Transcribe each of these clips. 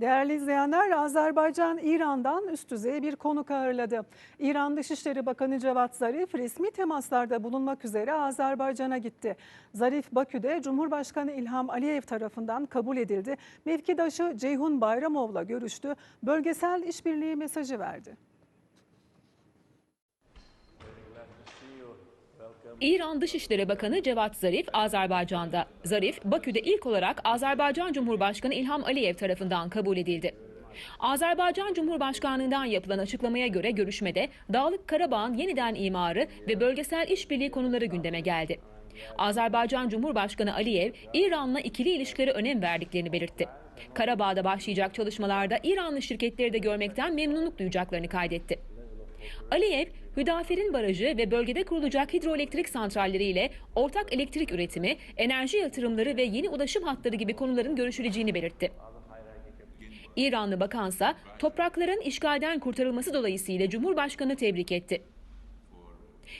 Değerli izleyenler, Azerbaycan İran'dan üst düzey bir konuk ağırladı. İran Dışişleri Bakanı Cevat Zarif resmi temaslarda bulunmak üzere Azerbaycan'a gitti. Zarif Bakü'de Cumhurbaşkanı İlham Aliyev tarafından kabul edildi. Mevkidaşı Ceyhun Bayramov'la görüştü. Bölgesel işbirliği mesajı verdi. İran Dışişleri Bakanı Cevat Zarif Azerbaycan'da. Zarif, Bakü'de ilk olarak Azerbaycan Cumhurbaşkanı İlham Aliyev tarafından kabul edildi. Azerbaycan Cumhurbaşkanlığından yapılan açıklamaya göre görüşmede Dağlık Karabağ'ın yeniden imarı ve bölgesel işbirliği konuları gündeme geldi. Azerbaycan Cumhurbaşkanı Aliyev, İran'la ikili ilişkilere önem verdiklerini belirtti. Karabağ'da başlayacak çalışmalarda İranlı şirketleri de görmekten memnunluk duyacaklarını kaydetti. Aliyev, Hüdafer'in barajı ve bölgede kurulacak hidroelektrik santralleriyle ortak elektrik üretimi, enerji yatırımları ve yeni ulaşım hatları gibi konuların görüşüleceğini belirtti. İranlı bakansa toprakların işgalden kurtarılması dolayısıyla Cumhurbaşkanı tebrik etti.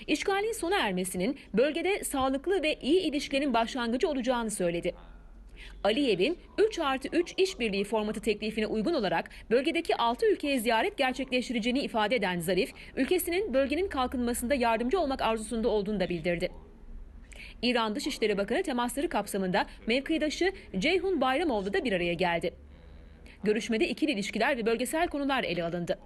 İşgalin sona ermesinin bölgede sağlıklı ve iyi ilişkilerin başlangıcı olacağını söyledi. Aliyev'in 3 artı 3 işbirliği formatı teklifine uygun olarak bölgedeki 6 ülkeye ziyaret gerçekleştireceğini ifade eden Zarif, ülkesinin bölgenin kalkınmasında yardımcı olmak arzusunda olduğunu da bildirdi. İran Dışişleri Bakanı temasları kapsamında mevkidaşı Ceyhun Bayramoğlu da bir araya geldi. Görüşmede ikili ilişkiler ve bölgesel konular ele alındı.